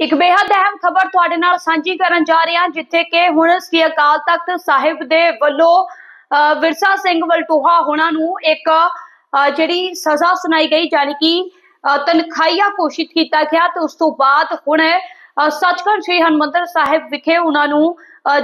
ਇੱਕ ਬੇहद ਅਹਿਮ ਖਬਰ ਤੁਹਾਡੇ ਨਾਲ ਸਾਂਝੀ ਕਰਨ ਜਾ ਰਹੇ ਹਾਂ ਜਿੱਥੇ ਕਿ ਹੁਣ ਸ੍ਰੀ ਅਕਾਲ ਤਖਤ ਸਾਹਿਬ ਦੇ ਵੱਲੋਂ ਅ, ਵਿਰਸਾ ਸਿੰਘ ਵਲਟੋਹਾ ਹੋਣਾ ਨੂੰ ਇੱਕ ਜਿਹੜੀ ਸਜ਼ਾ ਸੁਣਾਈ ਗਈ ਜਾਣੀ ਕਿ ਅ, ਤਨਖਾਹੀਆ ਘੋਸ਼ਿਤ ਕੀਤਾ ਗਿਆ ਤੇ ਉਸ ਤੋਂ ਬਾਅਦ ਹੁਣ ਸੱਚਖੰਡ ਸ੍ਰੀ ਹਰਮੰਦਰ ਸਾਹਿਬ ਵਿਖੇ ਉਹਨਾਂ ਨੂੰ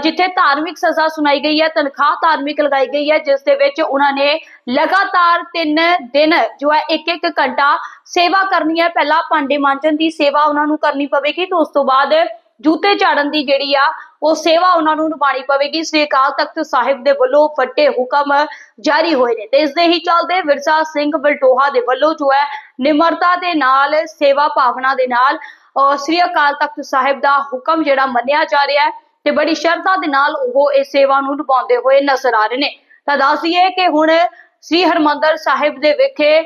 ਜਿੱਥੇ ਧਾਰਮਿਕ ਸਜ਼ਾ ਸੁਣਾਈ ਗਈ ਹੈ, ਤਨਖਾਹ ਧਾਰਮਿਕ ਲਗਾਈ ਗਈ ਹੈ, ਜਿਸ ਦੇ ਵਿੱਚ ਉਹਨਾਂ ਨੇ ਲਗਾਤਾਰ 3 ਦਿਨ ਜੋ ਹੈ ਇੱਕ ਇੱਕ ਘੰਟਾ ਸੇਵਾ ਕਰਨੀ ਹੈ। ਪਹਿਲਾਂ ਭਾਂਡੇ ਮਾਂਜਣ ਦੀ ਸੇਵਾ ਉਹਨਾਂ ਨੂੰ ਕਰਨੀ ਪਵੇਗੀ ਤੇ ਉਸ ਤੋਂ ਬਾਅਦ ਜੂਤੇ ਝਾੜਨ ਦੀ ਜਿਹੜੀ ਆ, ਉਹ ਸੇਵਾ ਉਹਨਾਂ ਨੂੰ ਨਿਭਾਣੀ ਪਵੇਗੀ। ਸ੍ਰੀ ਅਕਾਲ ਤਖਤ ਸਾਹਿਬ ਦੇ ਵੱਲੋਂ ਵੱਡੇ ਹੁਕਮ ਜਾਰੀ ਹੋਏ ਨੇ ਤੇ ਇਸ ਦੇ ਹੀ ਚੱਲਦੇ ਵਿਰਸਾ ਸਿੰਘ ਬਲਟੋਹਾ ਦੇ ਵੱਲੋਂ ਜੋ ਹੈ, ਨਿਮਰਤਾ ਦੇ ਨਾਲ, ਸੇਵਾ ਭਾਵਨਾ ਦੇ ਨਾਲ ਸ੍ਰੀ ਅਕਾਲ ਤਖਤ ਸਾਹਿਬ ਦਾ ਹੁਕਮ ਜਿਹੜਾ ਮੰਨਿਆ ਜਾ ਰਿਹਾ ਹੈ ਤੇ ਬੜੀ ਸ਼ਰਧਾ ਦੇ ਨਾਲ ਉਹ ਇਸ ਸੇਵਾ ਨੂੰ ਨਿਭਾਉਂਦੇ ਹੋਏ ਨਜ਼ਰ ਆ ਰਹੇ ਨੇ। ਤਾਂ ਦੱਸ ਦਈਏ ਕਿ ਹੁਣ ਸ੍ਰੀ ਹਰਮੰਦਰ ਸਾਹਿਬ ਦੇ ਵਿਖੇ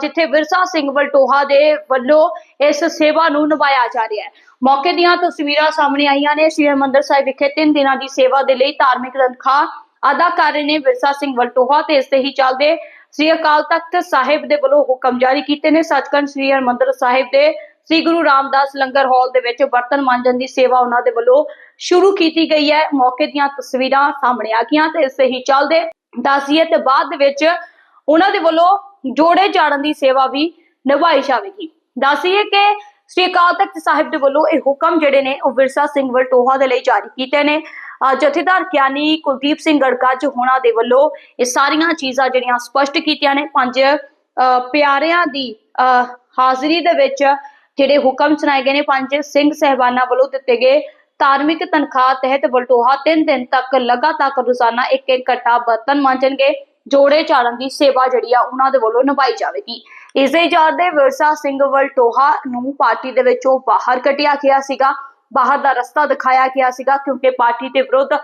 ਜਿੱਥੇ ਵਿਰਸਾ ਸਿੰਘ ਵਲਟੋਹਾ ਦੇ ਵੱਲੋਂ ਇਸ ਸੇਵਾ ਨੂੰ ਨਿਭਾਇਆ ਜਾ ਰਿਹਾ ਹੈ। ਮੌਕੇ ਦੀਆਂ ਤਸਵੀਰਾਂ ਸਾਹਮਣੇ ਆਈਆਂ ਨੇ। ਸ੍ਰੀ ਹਰਮੰਦਰ ਸਾਹਿਬ ਵਿਖੇ 3 ਦਿਨਾਂ ਦੀ ਸੇਵਾ ਦੇ ਲਈ ਧਾਰਮਿਕ ਤਨਖਾਹ ਅਦਾ ਕਰ ਰਹੇ ਨੇ ਵਿਰਸਾ ਸਿੰਘ ਵਲਟੋਹਾ ਤੇ ਇਸ ਤੇ ਹੀ ਚੱਲਦੇ ਸ੍ਰੀ ਅਕਾਲ ਤਖਤ ਸਾਹਿਬ ਦੇ ਵੱਲੋਂ ਹੁਕਮ ਜਾਰੀ ਕੀਤੇ ਨੇ। ਸੱਚਖੰਡ ਸ੍ਰੀ ਹਰਮੰਦਰ ਸਾਹਿਬ ਦੇ ਸ੍ਰੀ ਗੁਰੂ ਰਾਮਦਾਸ ਲੰਗਰ ਹਾਲ ਦੇ ਵਿੱਚ ਬਰਤਨ ਮਾਂਜਣ ਦੀ ਸੇਵਾ ਉਹਨਾਂ ਦੇ ਵੱਲੋਂ ਸ਼ੁਰੂ ਕੀਤੀ ਗਈ ਹੈ। ਮੌਕੇ ਦੀਆਂ ਤਸਵੀਰਾਂ ਸਾਹਮਣੇ ਆ ਗਈਆਂ ਤੇ ਇਸ ਹੀ ਚੱਲਦੇ ਦੱਸੀਏ ਤੇ ਬਾਅਦ ਦੇ ਵਿੱਚ ਉਹਨਾਂ ਦੇ ਵੱਲੋਂ ਜੋੜੇ ਝਾੜਨ ਦੀ ਸੇਵਾ ਵੀ ਨਿਭਾਈ ਜਾਵੇਗੀ। ਦੱਸੀਏ ਕਿ ਸ੍ਰੀ ਅਕਾਲ ਤਖਤ ਸਾਹਿਬ ਦੇ ਵੱਲੋਂ ਇਹ ਹੁਕਮ ਜਿਹੜੇ ਨੇ ਉਹ ਵਿਰਸਾ ਸਿੰਘ ਵਲਟੋਹਾ ਦੇ ਲਈ ਜਾਰੀ ਕੀਤੇ ਨੇ। ਅਹ ਜਥੇਦਾਰ ਗਿਆਨੀ ਕੁਲਦੀਪ ਸਿੰਘ ਗੜਗੱਜ ਹੋਣਾ ਦੇ ਵੱਲੋਂ ਇਹ ਸਾਰੀਆਂ ਚੀਜ਼ਾਂ ਜਿਹੜੀਆਂ ਸਪਸ਼ਟ ਕੀਤੀਆਂ ਨੇ। ਪੰਜ, ਅਹ ਪਿਆਰਿਆਂ ਦੀ, ਅਹ ਹਾਜ਼ਰੀ ਦੇ ਵਿੱਚ ਜਿਹੜੇ ਹੁਕਮ ਸੁਣਾਏ ਗਏ ਨੇ, ਪੰਜ ਸਿੰਘ ਸਹਿਬਾਨਾਂ ਵੱਲੋਂ ਦਿੱਤੇ ਗਏ ਧਾਰਮਿਕ ਤਨਖਾਹ ਤਹਿਤ ਵਲਟੋਹਾ 3 ਦਿਨ ਤੱਕ ਲਗਾਤਾਰ ਰੋਜ਼ਾਨਾ ਇੱਕ ਇੱਕ ਘੰਟਾ ਬਰਤਨ ਮਾਂਜਣਗੇ, ਜੋੜੇ ਚਾੜਨ ਦੀ ਸੇਵਾ ਜਿਹੜੀ ਆ ਉਹਨਾਂ ਦੇ ਵੱਲੋਂ ਨਿਭਾਈ ਜਾਵੇਗੀ। ਇਸੇ ਦੇ ਦੇ ਵਿਰਸਾ ਸਿੰਘ ਵਲਟੋਹਾ ਨੂੰ ਪਾਰਟੀ ਦੇ ਵਿੱਚੋਂ ਬਾਹਰ ਕੱਢਿਆ ਗਿਆ ਸੀਗਾ। ਬਾਹਰ ਦਾ ਰਸਤਾ ਦਿਖਾਇਆ ਗਿਆ ਸੀਗਾ ਕਿਉਂਕਿ ਪਾਰਟੀ ਦੇ ਵਿਰੁੱਧ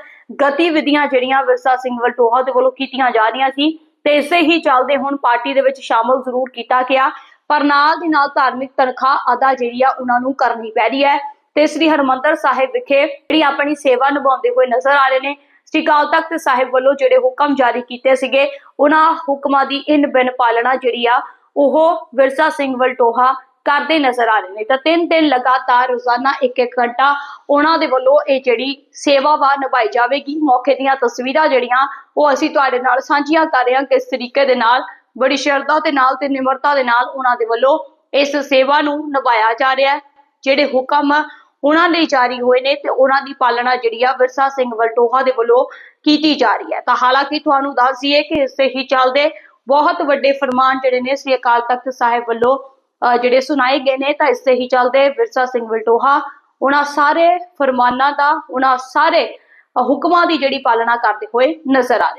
ਗਤੀਵਿਧੀਆਂ ਜਿਹੜੀਆਂ ਵਿਰਸਾ ਸਿੰਘ ਵਲਟੋਹਾ ਦੇ ਵੱਲੋਂ ਕੀਤੀਆਂ ਜਾ ਰਹੀਆਂ ਸੀ, ਤੇ ਇਸੇ ਹੀ ਚੱਲਦੇ ਹੁਣ ਪਾਰਟੀ ਦੇ ਵਿੱਚ ਸ਼ਾਮਲ ਜ਼ਰੂਰ ਕੀਤਾ ਗਿਆ। ਪਰ ਨਾਲ ਦੀ ਨਾਲ ਧਾਰਮਿਕ ਤਨਖਾਹ ਅਦਾ ਜਿਹੜੀ ਆ ਉਹਨਾਂ ਨੂੰ ਕਰਨੀ ਪੈ ਰਹੀ ਹੈ। ਤੇ ਸ੍ਰੀ ਹਰਮੰਦਰ ਸਾਹਿਬ ਵਿਖੇ ਜਿਹੜੀ ਆਪਣੀ ਸੇਵਾ ਨਿਭਾਉਂਦੇ ਹੋਏ ਨਜ਼ਰ ਆ ਰਹੇ ਨੇ। ਸ੍ਰੀ ਅਕਾਲ ਤਖਤ ਸਾਹਿਬ ਵੱਲੋਂ ਜਿਹੜੇ ਹੁਕਮ ਜਾਰੀ ਕੀਤੇ ਸੀਗੇ, ਉਹਨਾਂ ਹੁਕਮਾਂ ਦੀ ਇਨ ਬਿਨ ਪਾਲਣਾ ਜਿਹੜੀ ਆ, ਉਹ ਵਿਰਸਾ ਸਿੰਘ ਵਲਟੋਹਾ ਕਰਦੇ ਨਜ਼ਰ ਆ ਰਹੇ ਨੇ। ਤਾਂ ਤਿੰਨ ਦਿਨ ਲਗਾਤਾਰ ਰੋਜ਼ਾਨਾ ਇੱਕ ਇੱਕ ਘੰਟਾ ਉਹਨਾਂ ਦੇ ਵੱਲੋਂ ਇਹ ਜਿਹੜੀ ਸੇਵਾ ਵਾ ਨਿਭਾਈ ਜਾਵੇਗੀ। ਮੌਕੇ ਦੀਆਂ ਤਸਵੀਰਾਂ ਜਿਹੜੀਆਂ, ਉਹ ਅਸੀਂ ਤੁਹਾਡੇ ਨਾਲ ਸਾਂਝੀਆਂ ਕਰ ਰਹੇ ਹਾਂ ਕਿਸ ਤਰੀਕੇ ਦੇ ਨਾਲ ਬੜੀ ਸ਼ਰਧਾ ਦੇ ਨਾਲ ਤੇ ਨਿਮਰਤਾ ਦੇ ਨਾਲ ਉਹਨਾਂ ਦੇ ਵੱਲੋਂ ਇਸ ਸੇਵਾ ਨੂੰ ਨਿਭਾਇਆ ਜਾ ਰਿਹਾ ਹੈ, ਜਿਹੜੇ ਹੁਕਮ ਉਹਨਾਂ ਲਈ ਜਾਰੀ ਹੋਏ ਨੇ ਤੇ ਉਹਨਾਂ ਦੀ ਪਾਲਣਾ ਜਿਹੜੀ ਆ ਵਿਰਸਾ ਸਿੰਘ ਵਲਟੋਹਾ ਦੇ ਵੱਲੋਂ ਕੀਤੀ ਜਾ ਰਹੀ ਹੈ। ਤਾਂ ਹਾਲਾਂਕਿ ਤੁਹਾਨੂੰ ਦੱਸ ਦਈਏ ਕਿ ਇਸੇ ਹੀ ਚੱਲਦੇ ਬਹੁਤ ਵੱਡੇ ਫਰਮਾਨ ਜਿਹੜੇ ਨੇ ਸ੍ਰੀ ਅਕਾਲ ਤਖਤ ਸਾਹਿਬ ਵੱਲੋਂ ਅਹ ਜਿਹੜੇ ਸੁਣਾਏ ਗਏ ਨੇ, ਤਾਂ ਇਸੇ ਹੀ ਚੱਲਦੇ ਵਿਰਸਾ ਸਿੰਘ ਵਲਟੋਹਾ, ਉਹਨਾਂ ਸਾਰੇ ਫਰਮਾਨਾਂ ਦਾ, ਉਹਨਾਂ ਸਾਰੇ ਹੁਕਮਾਂ ਦੀ ਜਿਹੜੀ ਪਾਲਣਾ ਕਰਦੇ ਹੋਏ ਨਜ਼ਰ ਆ ਰਹੇ